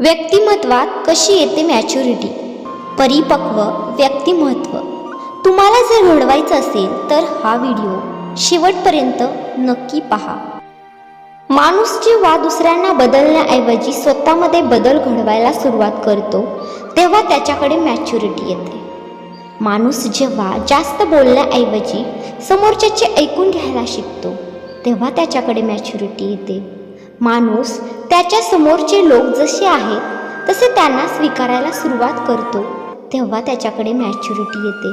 व्यक्तिमत्वात कशी येते मॅच्युरिटी परिपक्व व्यक्तिमत्व. तुम्हाला जर घडवायचं असेल तर हा व्हिडिओ शेवटपर्यंत नक्की पहा. माणूस जेव्हा दुसऱ्यांना बदलण्याऐवजी स्वतःमध्ये बदल घडवायला सुरुवात करतो तेव्हा त्याच्याकडे मॅच्युरिटी येते. माणूस जेव्हा जास्त बोलण्याऐवजी समोरच्याचे ऐकून घ्यायला शिकतो तेव्हा त्याच्याकडे मॅच्युरिटी येते. माणूस त्याच्या समोरचे लोक जसे आहेत तसे त्यांना स्वीकारायला सुरुवात करतो. तेव्हा त्याच्याकडे मॅच्युरिटी येते.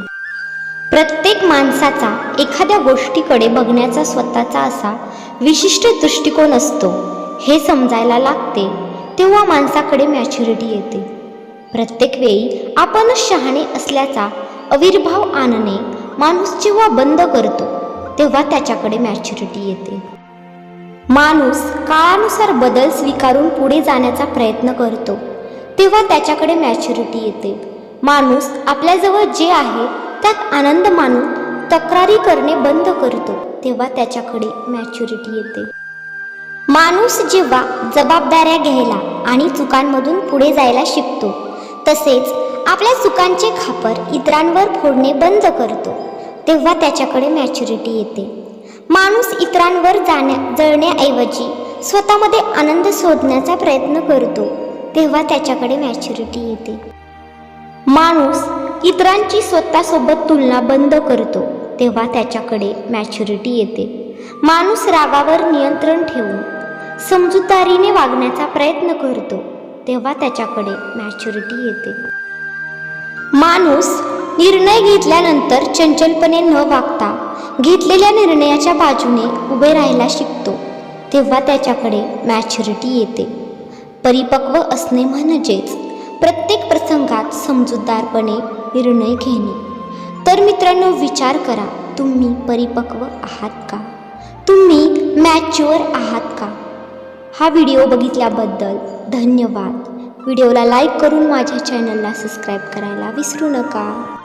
प्रत्येक माणसाचा एखाद्या गोष्टीकडे बघण्याचा स्वतःचा असा विशिष्ट दृष्टिकोन असतो. हे समजायला लागते तेव्हा माणसाकडे मॅच्युरिटी येते. प्रत्येक वेळी आपणच शहाणे असल्याचा अविर्भाव आणणे माणूस जेव्हा बंद करतो तेव्हा त्याच्याकडे मॅच्युरिटी येते. माणूस काळानुसार बदल स्वीकारून पुढे जाण्याचा प्रयत्न करतो. तेव्हा त्याच्याकडे मॅच्युरिटी येते. माणूस आपल्याजवळ जे आहे त्यात आनंद मानून तक्रारी करणे बंद करतो. तेव्हा त्याच्याकडे मॅच्युरिटी येते. माणूस जेव्हा जबाबदाऱ्या घ्यायला आणि चुकांमधून पुढे जायला शिकतो तसेच आपल्या चुकांचे खापर इतरांवर फोडणे बंद करतो. तेव्हा त्याच्याकडे मॅच्युरिटी येते. माणूस इतरांवर जाण्या जळण्याऐवजी स्वतःमध्ये आनंद शोधण्याचा प्रयत्न करतो तेव्हा त्याच्याकडे मॅच्युरिटी येते. माणूस इतरांची स्वतःसोबत तुलना बंद करतो तेव्हा त्याच्याकडे मॅच्युरिटी येते. माणूस रागावर नियंत्रण ठेवून समजूतदारीने वागण्याचा प्रयत्न करतो तेव्हा त्याच्याकडे मॅच्युरिटी येते. माणूस निर्णय घेतल्यानंतर चंचलपणे न वागता घेतलेल्या निर्णयाच्या बाजूने उभे राहायला शिकतो तेव्हा त्याच्याकडे मॅच्युरिटी येते. परिपक्व असणे म्हणजेच प्रत्येक प्रसंगात समजूतदारपणे निर्णय घेणे. तर मित्रांनो विचार करा तुम्ही परिपक्व आहात का? तुम्ही मॅच्युअर आहात का? हा व्हिडिओ बघितल्याबद्दल धन्यवाद. व्हिडिओला लाईक करून माझ्या चॅनलला सबस्क्राईब करायला विसरू नका.